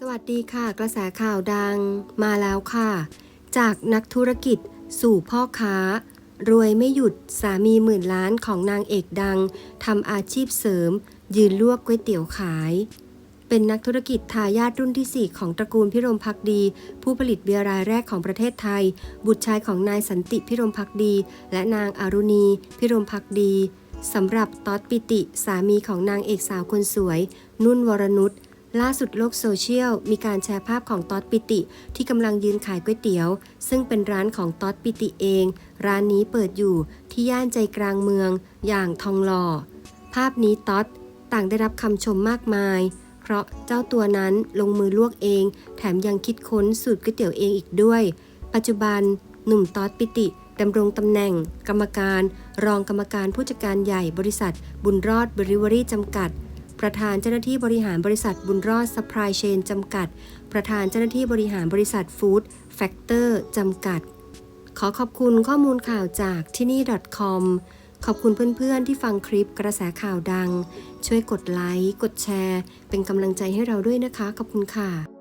สวัสดีค่ะ กระแสข่าวดังมาแล้วค่ะ จากนักธุรกิจสู่พ่อค้า รวยไม่หยุดสามีหมื่นล้านของนางเอกดังทำอาชีพเสริม ยืนลวกก๋วยเตี๋ยวขาย เป็นนักธุรกิจทายาทรุ่นที่ 4 ของตระกูลพิรมพักดี ผู้ผลิตเบียร์รายแรกของประเทศไทย บุตรชายของนายสันติพิรมพักดี และนางอารุณี พิรมพักดีสำหรับต๊อดปิติสามีของนางเอกสาวคนสวย นุ่นวรนุช ล่าสุดโลกโซเชียลมีการแชร์ภาพของต๊อดปิติ ที่กำลังยืนขายก๋วยเตี๋ยว ซึ่งเป็นร้านของต๊อดปิติเอง ร้านนี้เปิดอยู่ที่ย่านใจกลางเมือง อย่างทองหล่อ ภาพนี้ต๊อดต่างได้รับคำชมมากมาย เพราะเจ้าตัวนั้นลงมือลวกเอง แถมยังคิดค้นสูตรก๋วยเตี๋ยวเองอีกด้วย ปัจจุบันหนุ่มต๊อดปิติดำรงตำแหน่ง กรรมการ รองกรรมการผู้จัดการใหญ่บริษัท บุญรอดบริวอรี่จำกัด ประธานเจ้าหน้าที่บริหารบริษัทบุญรอดซัพพลายเชนจำกัด ประธานเจ้าหน้าที่บริหารบริษัทฟู้ดแฟกเตอร์จำกัด ขอขอบคุณข้อมูลข่าวจากที่นี่ .com ขอบคุณเพื่อนๆที่ฟังคลิปกระแสข่าวดัง ช่วยกดไลค์ กดแชร์ เป็นกำลังใจให้เราด้วยนะคะ ขอบคุณค่ะ